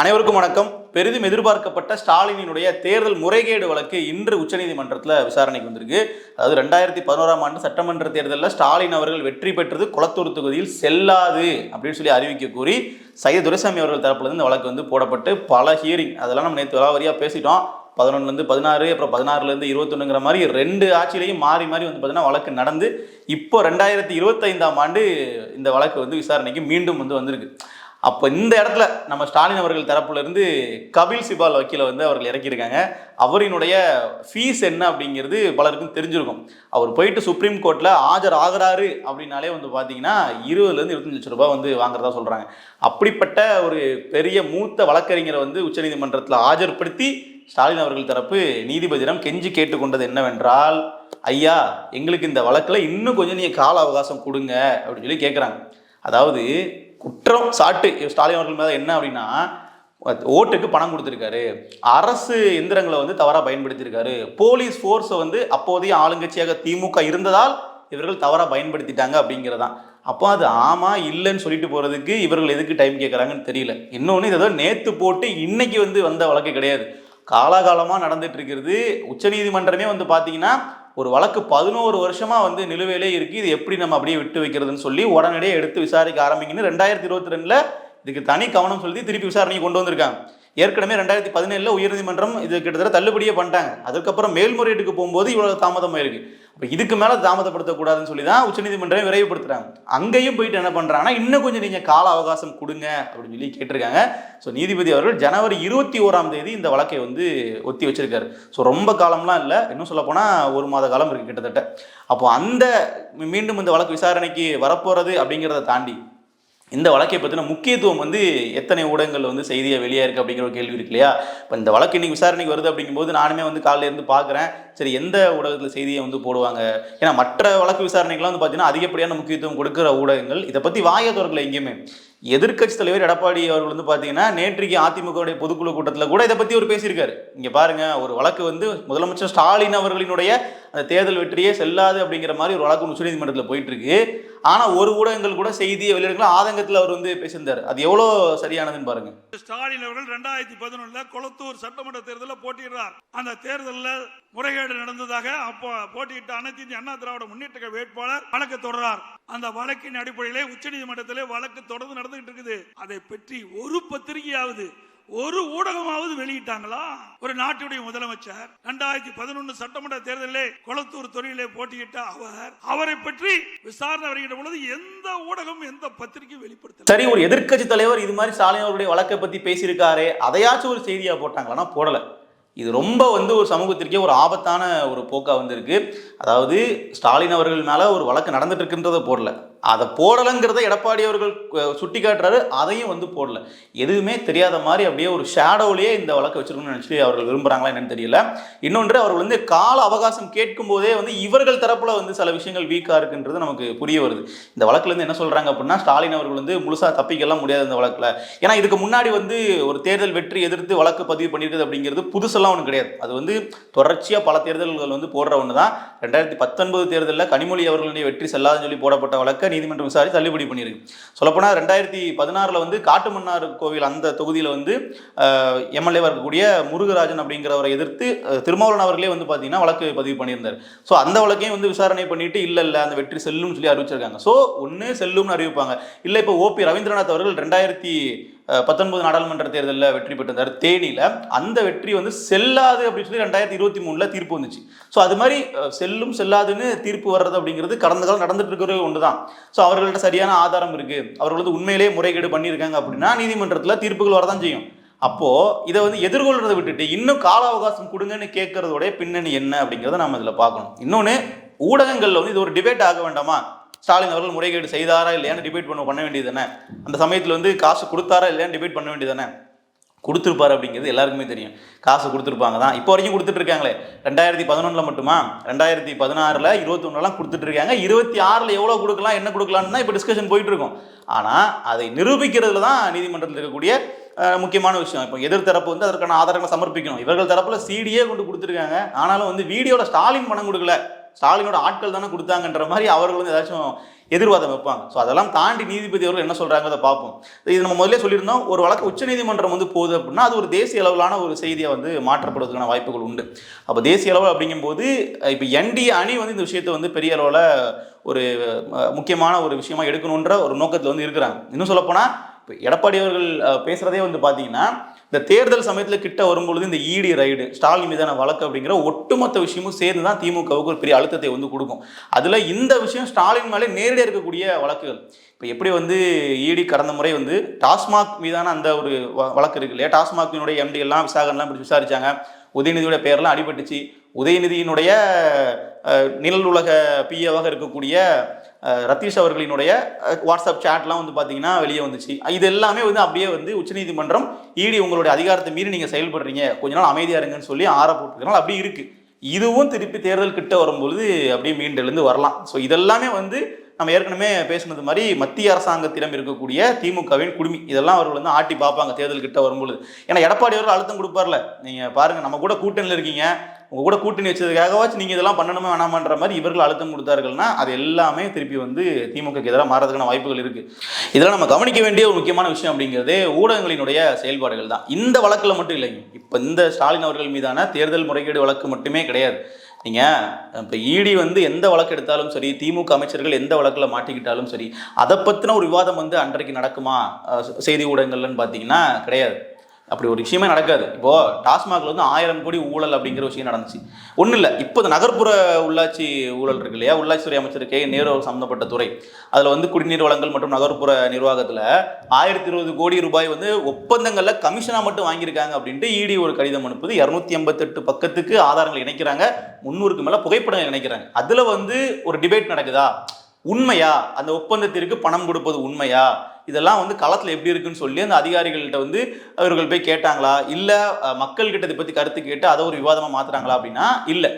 அனைவருக்கும் வணக்கம். பெரிதும் எதிர்பார்க்கப்பட்ட ஸ்டாலினினுடைய தேர்தல் முறைகேடு வழக்கு இன்று உச்சநீதிமன்றத்தில் விசாரணைக்கு வந்திருக்கு. அதாவது ரெண்டாயிரத்தி பதினோராம் ஆண்டு சட்டமன்ற தேர்தலில் ஸ்டாலின் அவர்கள் வெற்றி பெற்றது குளத்தூர் தொகுதியில் செல்லாது அப்படின்னு சொல்லி அறிவிக்க கூறி சையத் துரைசாமி அவர்கள் தரப்புலேருந்து இந்த வழக்கு வந்து போடப்பட்டு பல ஹியரிங் அதெல்லாம் நம்ம நேற்று விலாவரியாக பேசிட்டோம். பதினொன்றுலேருந்து பதினாறு அப்புறம் பதினாறுலேருந்து இருபத்தொன்னுங்கிற மாதிரி ரெண்டு ஆட்சியிலையும் மாறி மாறி வந்து பார்த்தீங்கன்னா வழக்கு நடந்து. இப்போ ரெண்டாயிரத்தி இருபத்தைந்தாம் ஆண்டு இந்த வழக்கு வந்து விசாரணைக்கு மீண்டும் வந்து வந்திருக்கு. அப்போ இந்த இடத்துல நம்ம ஸ்டாலின் அவர்கள் தரப்புல இருந்து கபில் சிபால் வக்கீலை வந்து அவர்கள் இறக்கியிருக்காங்க. அவரினுடைய ஃபீஸ் என்ன அப்படிங்கிறது பலருக்கும் தெரிஞ்சிருக்கும். அவர் போயிட்டு சுப்ரீம் கோர்ட்டில் ஆஜர் ஆகிறாரு அப்படின்னாலே வந்து பார்த்தீங்கன்னா இருபதுலேருந்து இருபத்தஞ்சு லட்ச ரூபாய் வந்து வாங்குறதா சொல்கிறாங்க அப்படிப்பட்ட ஒரு பெரிய மூத்த வழக்கறிஞரை வந்து உச்சநீதிமன்றத்தில் ஆஜர்படுத்தி ஸ்டாலின் அவர்கள் தரப்பு நீதிபதியிடம் கெஞ்சி கேட்டுக்கொண்டது என்னவென்றால் ஐயா எங்களுக்கு இந்த வழக்கில் இன்னும் கொஞ்சம் நீங்கள் கால அவகாசம் கொடுங்க அப்படின்னு சொல்லி கேட்குறாங்க அதாவது குற்றம் சாட்டு. ஸ்டாலின் அவர்கள் மேலே என்ன அப்படின்னா ஓட்டுக்கு பணம் கொடுத்துருக்காரு. அரசு எந்திரங்களை வந்து தவறாக பயன்படுத்தியிருக்காரு. போலீஸ் ஃபோர்ஸை வந்து அப்போதைய ஆளுங்கட்சியாக திமுக இருந்ததால் இவர்கள் தவறாக பயன்படுத்திட்டாங்க அப்படிங்கிறதான். அப்போ அது ஆமாம் இல்லைன்னு சொல்லிட்டு போகிறதுக்கு இவர்கள் எதுக்கு டைம் கேட்குறாங்கன்னு தெரியல. இன்னொன்று இதை நேற்று போட்டு இன்னைக்கு வந்து வந்த வழக்கு கிடையாது. காலாகாலமாக நடந்துட்டு இருக்கிறது உச்சநீதிமன்றமே வந்து பார்த்தீங்கன்னா ஒரு வழக்கு பதினோரு வருஷமா வந்து நிலுவையிலே இருக்கு. இது எப்படி நம்ம அப்படியே விட்டு வைக்கிறதுன்னு சொல்லி உடனடியே எடுத்து விசாரிக்க ஆரம்பிங்கன்னு ரெண்டாயிரத்தி இருபத்தி ரெண்டுல இதுக்கு தனி கவனம் சொல்லி திருப்பி விசாரணைக்கு கொண்டு வந்திருக்காங்க. ஏற்கனவே ரெண்டாயிரத்தி பதினேழுல உயர்நீதிமன்றம் இது கிட்டத்தட்ட தள்ளுபடியே பண்ணிட்டாங்க. அதுக்கப்புறம் மேல்முறையீட்டுக்கு போகும்போது இவ்வளவு தாமதமாயிருக்கு. இப்போ இதுக்கு மேலே தாமதப்படுத்தக்கூடாதுன்னு சொல்லி தான் உச்சநீதிமன்றம் விரைவுபடுத்துகிறாங்க அங்கேயும் போயிட்டு என்ன பண்ணுறாங்கன்னா இன்னும் கொஞ்சம் நீங்கள் கால அவகாசம் கொடுங்க அப்படின்னு சொல்லி கேட்டிருக்காங்க. ஸோ நீதிபதி அவர்கள் ஜனவரி இருபத்தி ஓராம் தேதி இந்த வழக்கை வந்து ஒத்தி வச்சிருக்காரு. ஸோ ரொம்ப காலம்லாம் இல்லை. இன்னும் சொல்லப்போனால் ஒரு மாத காலம் இருக்குது கிட்டத்தட்ட. அப்போ அந்த மீண்டும் இந்த வழக்கு விசாரணைக்கு வரப்போகிறது அப்படிங்கிறத தாண்டி இந்த வழக்கை பற்றின முக்கியத்துவம் வந்து எத்தனை ஊடகங்கள் வந்து செய்தியை வெளியே இருக்குது அப்படிங்கிற ஒரு கேள்வி இருக்கு இல்லையா? இப்போ இந்த வழக்கு இன்னைக்கு விசாரணைக்கு வருது அப்படிங்கும்போது நானுமே வந்து காலையில இருந்து பார்க்குறேன் சரி எந்த ஊடகத்தில் செய்தியை வந்து போடுவாங்க? ஏன்னா மற்ற வழக்கு விசாரணைகள்லாம் வந்து பார்த்தீங்கன்னா அதிகப்படியான முக்கியத்துவம் கொடுக்குற ஊடகங்கள். இதை பற்றி வாயத்தவர்கள் எங்கேயுமே. எதிர்க்கட்சி தலைவர் எடப்பாடி அவர்கள் வந்து பார்த்தீங்கன்னா நேற்றைக்கு அதிமுகவுடைய பொதுக்குழு கூட்டத்தில் கூட இதை பற்றி அவர் பேசியிருக்காரு. இங்கே பாருங்கள் ஒரு வழக்கு வந்து முதலமைச்சர் ஸ்டாலின் அவர்களினுடைய அந்த தேர்தல் வெற்றியே செல்லாது அப்படிங்கிற மாதிரி ஒரு வழக்கு உச்சநீதிமன்றத்தில் போயிட்டு இருக்கு ஆனால் ஒரு ஊடகங்கள் கூட செய்தியை வெளியிடங்களும் ஆதங்கத்தில் அவர் வந்து பேசியிருந்தார். அது எவ்வளோ சரியானதுன்னு பாருங்க. ஸ்டாலின் அவர்கள் ரெண்டாயிரத்தி பதினொன்னுல கொளத்தூர் சட்டமன்ற தேர்தலில் போட்டியிடுறார். அந்த தேர்தலில் முறைகேடு நடந்ததாக அப்போ போட்டியிட்ட அனைத்து இந்திய அண்ணா திராவிட முன்னேற்ற வேட்பாளர் வழக்கு தொடர்றார். அந்த வழக்கின் அடிப்படையிலே உச்சநீதிமன்றத்திலே வழக்கு தொடர்ந்து நடந்துகிட்டு இருக்குது. அதை பற்றி ஒரு பத்திரிகையாவது ஒரு ஊடகமாவது வெளியிட்டாங்களா? ஒரு நாட்டுடைய முதலமைச்சர் ரெண்டாயிரத்தி பதினொன்னு சட்டமன்ற தேர்தலிலே கொளத்தூர் தொழிலே போட்டியிட்ட அவர் அவரை பற்றி விசாரணை வருகின்ற பொழுது எந்த ஊடகம் எந்த பத்திரிகையும் வெளிப்படுத்த சரி ஒரு எதிர்க்கட்சி தலைவர் இது மாதிரி ஸ்டாலின் அவருடைய வழக்கை பற்றி பேசியிருக்காரு அதையாச்சும் ஒரு செய்தியாக போட்டாங்களா? போடலை. இது ரொம்ப வந்து ஒரு சமூகத்திற்கே ஒரு ஆபத்தான ஒரு போக்கா வந்திருக்கு. அதாவது ஸ்டாலின் அவர்கள் மேலே ஒரு வழக்கு நடந்துட்டு இருக்குன்றதை போடல. அதை போடலைங்கிறத எடப்பாடி அவர்கள் சுட்டி காட்டுறாரு அதையும் வந்து போடல. எதுவுமே தெரியாத மாதிரி அப்படியே ஒரு ஷேடோவிலேயே இந்த வழக்கை வச்சிருக்கணும்னு நினச்சி அவர்கள் விரும்புகிறாங்களா என்னன்னு தெரியல. இன்னொன்று அவர்கள் வந்து கால அவகாசம் கேட்கும் போதே வந்து இவர்கள் தரப்பில் வந்து சில விஷயங்கள் வீக்காக இருக்குன்றது நமக்கு புரிய வருது. இந்த வழக்குலேருந்து என்ன சொல்கிறாங்க அப்படின்னா ஸ்டாலின் அவர்கள் வந்து முழுசாக தப்பிக்கலாம் முடியாது இந்த வழக்கில். ஏன்னா இதுக்கு முன்னாடி வந்து ஒரு தேர்தல் வெற்றி எதிர்த்து வழக்கு பதிவு பண்ணியிருக்குது அப்படிங்கிறது புதுசெல்லாம் ஒன்று கிடையாது. அது வந்து தொடர்ச்சியாக பல தேர்தல்கள் வந்து போடுற ஒன்று தான் ரெண்டாயிரத்தி பத்தொன்பது தேர்தலில் கனிமொழி அவர்களுடைய வெற்றி செல்லாதுன்னு சொல்லி போடப்பட்ட வழக்கை. நீதிமன்றம் விசாரித்து தள்ளுபடி பண்ணியிருக்கு. சொல்லப்போனால் ரெண்டாயிரத்தி பதினாறில் வந்து காட்டுமன்னார் கோவில் அந்த தொகுதியில் வந்து எம்எல்ஏவாக இருக்கக்கூடிய முருகராஜன் அப்படிங்கிறவரை எதிர்த்து அஹ், திருமாவளவன் அவர்களே வந்து பார்த்தீங்கன்னா வழக்கு பதிவு பண்ணியிருந்தார். ஸோ அந்த வழக்கையும் வந்து விசாரணை பண்ணிட்டு இல்லை இல்லை அந்த வெற்றி செல்லும்னு சொல்லி அறிவிச்சிருக்காங்க. ஸோ ஒன்று செல்லும்னு அறிவிப்பாங்க. இல்லை இப்போ ஓபி ரவீந்திரநாத் அவர்கள் ரெண்டாயிரத்தி பத்தொன்பது நாடாளுமன்ற தேர்தலில் வெற்றி பெற்றிருந்தார் தேனியில். அந்த வெற்றி வந்து செல்லாது அப்படின்னு சொல்லி ரெண்டாயிரத்தி இருபத்தி மூணில் தீர்ப்பு வந்துச்சு. ஸோ அது மாதிரி செல்லும் செல்லாதுன்னு தீர்ப்பு வர்றது அப்படிங்கிறது கடந்த காலம் நடந்துட்டு இருக்கிற ஒன்று தான் ஸோ அவர்கள்ட்ட சரியான ஆதாரம் இருக்குது அவர்கள் வந்து உண்மையிலேயே முறைகேடு பண்ணியிருக்காங்க அப்படின்னா நீதிமன்றத்தில் தீர்ப்புகள் வரதான் செய்யும். அப்போது இதை வந்து எதிர்கொள்றதை விட்டுட்டு இன்னும் கால அவகாசம் கொடுங்கன்னு கேட்கறதோடைய பின்னணி என்ன அப்படிங்கிறத நம்ம இதில் பார்க்கணும். இன்னொன்று ஊடகங்களில் வந்து இது ஒரு டிபேட் ஆக வேண்டாமா? ஸ்டாலின் அவர்கள் முறைகேடு செய்தாரா இல்லையான்னு டிபேட் பண்ண பண்ண வேண்டியது தானே? அந்த சமயத்தில் வந்து காசு கொடுத்தாரா இல்லையான்னு டிபேட் பண்ண வேண்டியது தானே? கொடுத்துருப்பாரு அப்படிங்கிறது எல்லாருக்குமே தெரியும். காசு கொடுத்துருப்பாங்க தான். இப்போ வரைக்கும் கொடுத்துட்டு இருக்காங்களே ரெண்டாயிரத்தி பதினொன்றில் மட்டுமா? ரெண்டாயிரத்தி பதினாறில் இருபத்தொன்னுலாம் கொடுத்துட்டு இருக்காங்க இருபத்தி ஆறில் எவ்வளோ கொடுக்கலாம் என்ன கொடுக்கலான்னு தான் இப்போ டிஸ்கஷன் போயிட்டு இருக்கோம் ஆனால் அதை நிரூபிக்கிறதுல தான் நீதிமன்றத்தில் இருக்கக்கூடிய முக்கியமான விஷயம். இப்போ எதிர்த்தரப்பு வந்து அதற்கான ஆதாரங்களை சமர்ப்பிக்கணும். இவர்கள் தரப்பில் சிடியே கொண்டு கொடுத்துருக்காங்க. ஆனாலும் வந்து வீடியோவில் ஸ்டாலின் பணம் கொடுக்கல. ஸ்டாலினோட ஆட்கள் தானே கொடுத்தாங்கன்ற மாதிரி அவர்கள் வந்து ஏதாச்சும் எதிர்வாதம் வைப்பாங்க. ஸோ அதெல்லாம் தாண்டி நீதிபதி அவர்கள் என்ன சொல்றாங்க அதை பார்ப்போம். இது நம்ம முதலே சொல்லியிருந்தோம் ஒரு வழக்கு உச்சநீதிமன்றம் வந்து போகுது அப்படின்னா அது ஒரு தேசிய அளவிலான ஒரு செய்தியை வந்து மாற்றப்படுவதற்கான வாய்ப்புகள் உண்டு. அப்போ தேசிய அளவு அப்படிங்கும்போது இப்போ என்டிஏ அணி வந்து இந்த விஷயத்தை வந்து பெரிய அளவில் ஒரு முக்கியமான ஒரு விஷயமா எடுக்கணுன்ற ஒரு நோக்கத்தில் வந்து இருக்கிறாங்க. இன்னும் சொல்லப்போனால் இப்போ எடப்பாடி அவர்கள் பேசுகிறதே வந்து பார்த்தீங்கன்னா இந்த தேர்தல் சமயத்தில் கிட்ட வரும்பொழுது இந்த இடி ரைடு ஸ்டாலின் மீதான வழக்கு அப்படிங்கிற ஒட்டுமொத்த விஷயமும் சேர்ந்து தான் திமுகவுக்கு ஒரு பெரிய அழுத்தத்தை வந்து கொடுக்கும். அதில் இந்த விஷயம் ஸ்டாலின் மேலே நேரடியாக இருக்கக்கூடிய வழக்குகள். இப்போ எப்படி வந்து இடி கடந்த முறை வந்து டாஸ்மாக் மீதான அந்த ஒரு வ- வழக்கு இருக்கு இல்லையா? டாஸ்மாகினுடைய எம்டி எல்லாம் விசாகன்லாம் பிடிச்சி விசாரிச்சாங்க. உதயநிதியோட பேர்லாம் அடிபட்டுச்சு. உதயநிதியினுடைய நிழல் உலக பிஏவாக இருக்கக்கூடிய ரத்தீஷ் அவர்களினுடைய வாட்ஸ்அப் சேட்லாம் வந்து பார்த்தீங்கன்னா வெளியே வந்துச்சு. இது எல்லாமே வந்து அப்படியே வந்து உச்சநீதிமன்றம் ஈடி உங்களுடைய அதிகாரத்தை மீறி நீங்கள் செயல்படுறீங்க. கொஞ்ச நாள் அமைதியாக இருங்கன்னு சொல்லி ஆற போட்டுக்கிறனால அப்படி இருக்கு. இதுவும் திருப்பி தேர்தல் கிட்ட வரும்பொழுது அப்படியே மீண்டெழுந்து வரலாம். ஸோ இதெல்லாமே வந்து நம்ம ஏற்கனவே பேசுனது மாதிரி மத்திய அரசாங்கத்திடம் இருக்கக்கூடிய திமுகவின் குடுமி. இதெல்லாம் அவர்கள் வந்து ஆட்டி பார்ப்பாங்க தேர்தல் கிட்ட வரும்பொழுது. ஏன்னா எடப்பாடி அவர்கள் அழுத்தம் கொடுப்பார்ல. நீங்கள் பாருங்கள் நம்ம கூட கூட்டணியில் இருக்கீங்க. உங்கள் கூட கூட்டணி வச்சதுக்காகவாச்சும் நீங்கள் இதெல்லாம் பண்ணணுமே வேணாமன்ற மாதிரி இவர்கள் அழுத்தம் கொடுத்தார்கள்னா அது எல்லாமே திருப்பி வந்து திமுகக்கு எதிராக மாறதுக்கான வாய்ப்புகள் இருக்குது இதெல்லாம் நம்ம கவனிக்க வேண்டிய ஒரு முக்கியமான விஷயம் அப்படிங்கிறதே ஊடகங்களினுடைய செயல்பாடுகள் தான். இந்த வழக்கில் மட்டும் இல்லைங்க. இப்போ இந்த ஸ்டாலின் அவர்கள் மீதான தேர்தல் முறைகேடு வழக்கு மட்டுமே கிடையாது. நீங்கள் இப்போ இடி வந்து எந்த வழக்கு எடுத்தாலும் சரி திமுக அமைச்சர்கள் எந்த வழக்கில் மாட்டிக்கிட்டாலும் சரி அதை பற்றின ஒரு விவாதம் வந்து அன்றைக்கு நடக்குமா? செய்தி ஊடகங்கள்லன்னு பார்த்தீங்கன்னா கிடையாது. அப்படி ஒரு விஷயமே நடக்காது. இப்போ டாஸ்மாக்ல வந்து ஆயிரம் கோடி ஊழல் அப்படிங்கிற விஷயம் நடந்துச்சு. ஒன்றும் இல்லை. இப்போ இந்த நகர்ப்புற உள்ளாட்சி ஊழல் இருக்கு இல்லையா? உள்ளாட்சித்துறை அமைச்சர் கே. நேரு சம்மந்தப்பட்ட துறை. அதில் வந்து குடிநீர் வளங்கள் மற்றும் நகர்ப்புற நிர்வாகத்தில் ஆயிரத்தி இருபது கோடி ரூபாய் வந்து ஒப்பந்தங்களில் கமிஷனாக மட்டும் வாங்கியிருக்காங்க அப்படின்ட்டு இடி ஒரு கடிதம் அனுப்புது. இரநூத்தி எண்பத்தெட்டு பக்கத்துக்கு ஆதாரங்கள் இணைக்கிறாங்க. முந்நூறுக்கு மேலே புகைப்படங்கள் இணைக்கிறாங்க. அதில் வந்து ஒரு டிபேட் நடக்குதா? உண்மையா? அந்த ஒப்பந்தத்திற்கு பணம் கொடுப்பது உண்மையா? இதெல்லாம் வந்து களத்தில் எப்படி இருக்குன்னு சொல்லி அந்த அதிகாரிகள்கிட்ட வந்து அவர்கள் போய் கேட்டாங்களா? இல்லை மக்கள்கிட்ட இதை பற்றி கருத்து கேட்டு அதை ஒரு விவாதமாக மாற்றுறாங்களா அப்படின்னா இல்லை.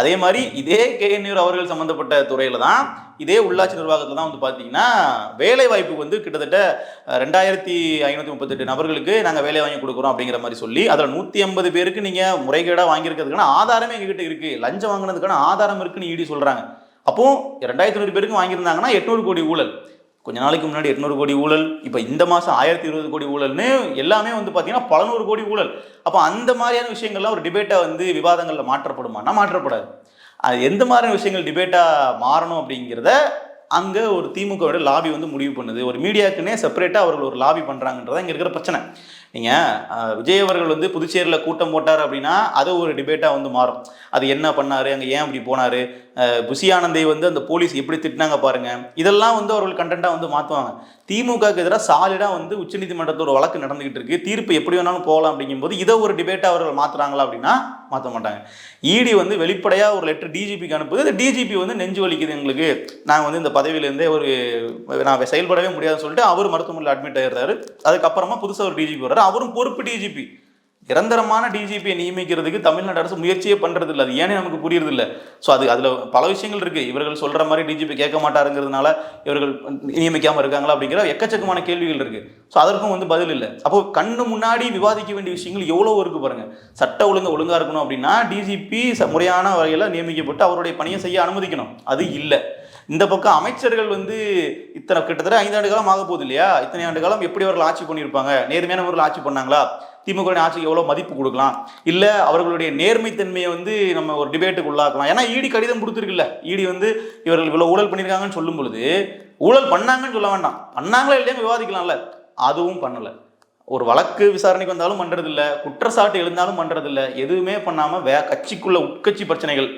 அதே மாதிரி இதே கேஎன்யூர் அவர்கள் சம்மந்தப்பட்ட துறையில் தான் இதே உள்ளாட்சி நிர்வாகத்தில் தான் வந்து பார்த்தீங்கன்னா வேலை வாய்ப்பு வந்து கிட்டத்தட்ட ரெண்டாயிரத்தி ஐநூற்றி முப்பத்தெட்டு நபர்களுக்கு நாங்கள் வேலை வாங்கி கொடுக்குறோம் அப்படிங்கிற மாதிரி சொல்லி அதில் நூற்றி ஐம்பது பேருக்கு நீங்கள் முறைகேடாக வாங்கியிருக்கிறதுக்கான ஆதாரமே எங்ககிட்ட இருக்குது லஞ்சம் வாங்கினதுக்கான ஆதாரம் இருக்குன்னு ஈடி சொல்கிறாங்க அப்போ ரெண்டாயிரத்தி நூறு பேருக்கு வாங்கியிருந்தாங்கன்னா எட்நூறு கோடி ஊழல். கொஞ்ச நாளைக்கு முன்னாடி எட்நூறு கோடி ஊழல் இப்போ இந்த மாதம் ஆயிரத்தி இருபது கோடி ஊழல்னு எல்லாமே வந்து பார்த்தீங்கன்னா பல நூறு கோடி ஊழல். அப்போ அந்த மாதிரியான விஷயங்கள்லாம் ஒரு டிபேட்டாக வந்து விவாதங்களில் மாற்றப்படுமானா மாற்றப்படாது. அது எந்த மாதிரியான விஷயங்கள் டிபேட்டாக மாறணும் அப்படிங்கிறத அங்கே ஒரு திமுகவோட லாபி வந்து முடிவு பண்ணுது. ஒரு மீடியாக்குன்னே செப்பரேட்டாக அவர்கள் ஒரு லாபி பண்ணுறாங்கன்றதான் இங்கே இருக்கிற பிரச்சனை. நீங்கள் விஜய் அவர்கள் வந்து புதுச்சேரியில் கூட்டம் போட்டார் அப்படின்னா அது ஒரு டிபேட்டாக வந்து மாறும். அது என்ன பண்ணார் அங்கே ஏன் அப்படி போனார் புசி ஆனந்தை வந்து அந்த போலீஸ் எப்படி திட்டினாங்க பாருங்க. இதெல்லாம் வந்து அவர்கள் கண்டென்ட்டாக வந்து மாற்றுவாங்க திமுகக்கு எதிராக சாலிடாக வந்து உச்சநீதிமன்றத்தில் ஒரு வழக்கு நடந்துகிட்டு இருக்கு. தீர்ப்பு எப்படி வேணாலும் போகலாம் அப்படிங்கும்போது இதை ஒரு டிபேட்டாக அவர்கள் மாற்றுறாங்களா அப்படின்னா மாற்ற மாட்டாங்க. இடி வந்து வெளிப்படையாக ஒரு லெட்டர் டிஜிபிக்கு அனுப்புது. இந்த டிஜிபி வந்து நெஞ்சு வலிக்குது எங்களுக்கு. நாங்கள் வந்து இந்த பதவியிலேருந்தே ஒரு நான் செயல்படவே முடியாதுன்னு சொல்லிட்டு அவர் மருத்துவமனையில் அட்மிட் ஆயிடுறாரு. அதுக்கப்புறமா புதுசாக ஒரு டிஜிபி வர்றாரு. அவரும் பொறுப்பு டிஜிபி நிரந்தரமான டிஜிபியை நியமிக்கிறதுக்கு தமிழ்நாடு அரசு முயற்சியே பண்ணுறது இல்லை அது ஏனே நமக்கு புரியுறது இல்லை ஸோ அது அதில் பல விஷயங்கள் இருக்குது இவர்கள் சொல்கிற மாதிரி டிஜிபி கேட்க மாட்டாருங்கிறதுனால இவர்கள் நியமிக்காமல் இருக்காங்களா அப்படிங்கிற எக்கச்சக்கமான கேள்விகள் இருக்குது ஸோ அதற்கும் வந்து பதில் இல்லை. அப்போ கண்ணு முன்னாடி விவாதிக்க வேண்டிய விஷயங்கள் எவ்வளோ இருக்குது பாருங்கள் சட்ட ஒழுங்கு ஒழுங்காக இருக்கணும் அப்படின்னா டிஜிபி முறையான வகையில் நியமிக்கப்பட்டு அவருடைய பணியை செய்ய அனுமதிக்கணும். அது இல்லை. இந்த பக்கம் அமைச்சர்கள் வந்து இத்தனை கிட்டத்தட்ட ஐந்தாண்டு காலம் ஆக போகுது இல்லையா? இத்தனை ஆண்டு காலம் எப்படி அவர்கள் ஆட்சி பண்ணியிருப்பாங்க? நேர்மையான முறையில் ஆட்சி பண்ணாங்களா? திமுக ஆட்சிக்கு எவ்வளோ மதிப்பு கொடுக்கலாம்? இல்லை அவர்களுடைய நேர்மைத்தன்மையை வந்து நம்ம ஒரு டிபேட்டுக்கு உள்ளாக்கலாம்? ஏன்னா ஈடி கடிதம் கொடுத்துருக்குல்ல. ஈடி வந்து இவர்கள் இவ்வளோ ஊழல் பண்ணியிருக்காங்கன்னு சொல்லும் பொழுது ஊழல் பண்ணாங்கன்னு சொல்ல வேண்டாம். பண்ணாங்களா இல்லையா விவாதிக்கலாம்ல. அதுவும் பண்ணலை. ஒரு வழக்கு விசாரணைக்கு வந்தாலும் பண்ணுறதில்ல குற்றச்சாட்டு எழுந்தாலும் பண்ணுறதில்ல எதுவுமே பண்ணாம வே கட்சிக்குள்ள உட்கட்சி பிரச்சனைகள்.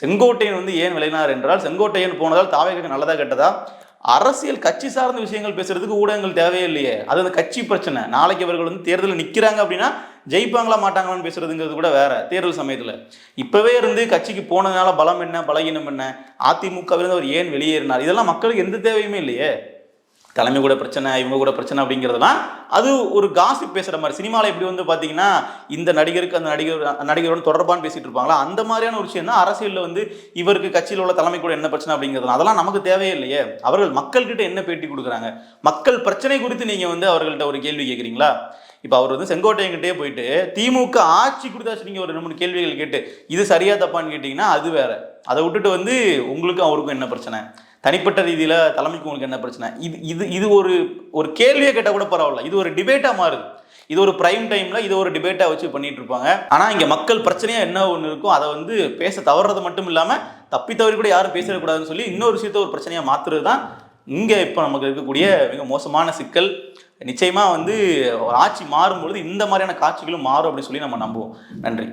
செங்கோட்டையன் வந்து ஏன் விளையினார் என்றால் செங்கோட்டையன் போனதால் தாவேக்கு நல்லதா கெட்டதா? அரசியல் கட்சி சார்ந்த விஷயங்கள் பேசுறதுக்கு ஊடகங்கள் தேவையே இல்லையே. அது அந்த கட்சி பிரச்சனை. நாளைக்கு அவர்கள் வந்து தேர்தலில் நிற்கிறாங்க அப்படின்னா ஜெயிப்பாங்களா மாட்டாங்களான்னு பேசுறதுங்கிறது கூட வேற தேர்தல் சமயத்தில். இப்பவே இருந்து கட்சிக்கு போனதுனால பலம் என்ன பலகீனம் என்ன? அதிமுகவிலிருந்து அவர் ஏன் வெளியேறினார்? இதெல்லாம் மக்களுக்கு எந்த தேவையுமே இல்லையே. தலைமை கூட பிரச்சனை இவங்க கூட பிரச்சனை அப்படிங்கிறதெல்லாம் அது ஒரு காசிப் பேசுகிற மாதிரி. சினிமாவில் எப்படி வந்து பார்த்தீங்கன்னா இந்த நடிகருக்கு அந்த நடிகர் நடிகரோட தொடர்பான பேசிட்டு இருப்பாங்களா? அந்த மாதிரியான ஒரு விஷயம் தான் அரசியலில் வந்து இவருக்கு கட்சியில் உள்ள தலைமை கூட என்ன பிரச்சனை அப்படிங்கிறது அதெல்லாம் நமக்கு தேவையே இல்லையே. அவர்கள் மக்கள்கிட்ட என்ன பேட்டி கொடுக்குறாங்க? மக்கள் பிரச்சனை குறித்து நீங்கள் வந்து அவர்கள்ட்ட ஒரு கேள்வி கேட்குறீங்களா இப்போ அவர் வந்து செங்கோட்டையன்கிட்டே போயிட்டு திமுக ஆட்சி கொடுத்தாச்சு நீங்கள் ஒரு ரெண்டு மூணு கேள்விகள் கேட்டு இது சரியா தப்பான்னு கேட்டிங்கன்னா அது வேற. அதை விட்டுட்டு வந்து உங்களுக்கும் அவருக்கும் என்ன பிரச்சனை? தனிப்பட்ட ரீதியில் தலைமைக்கு உங்களுக்கு என்ன பிரச்சனை? இது இது இது ஒரு ஒரு கேள்வியை கேட்டால் கூட பரவாயில்ல. இது ஒரு டிபேட்டாக மாறுது. இது ஒரு பிரைம் டைம்ல இது ஒரு டிபேட்டா வச்சு பண்ணிட்டு இருப்பாங்க. ஆனா இங்க மக்கள் பிரச்சனையா என்ன ஒன்று இருக்கோ அதை வந்து பேச தவறுறது மட்டும் இல்லாம தப்பி தவறி கூட யாரும் பேசிடக்கூடாதுன்னு சொல்லி இன்னொரு விஷயத்த ஒரு பிரச்சனையா மாத்துறது தான் இங்க இப்போ நமக்கு இருக்கக்கூடிய மிக மோசமான சிக்கல். நிச்சயமா வந்து ஒரு ஆட்சி மாறும்பொழுது இந்த மாதிரியான காட்சிகளும் மாறும் அப்படின்னு சொல்லி நம்ம நம்புவோம். நன்றி.